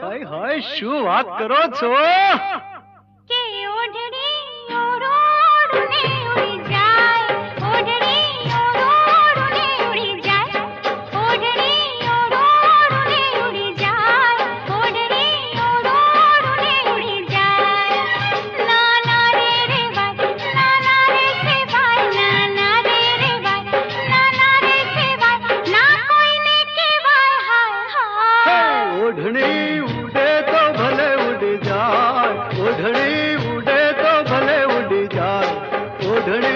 હાય હાય શું વાત કરો છો? ओढ़नी उड़े तो भले उड़ जाए ओढ़नी उड़े तो भले उड़ जाए ओढ़नी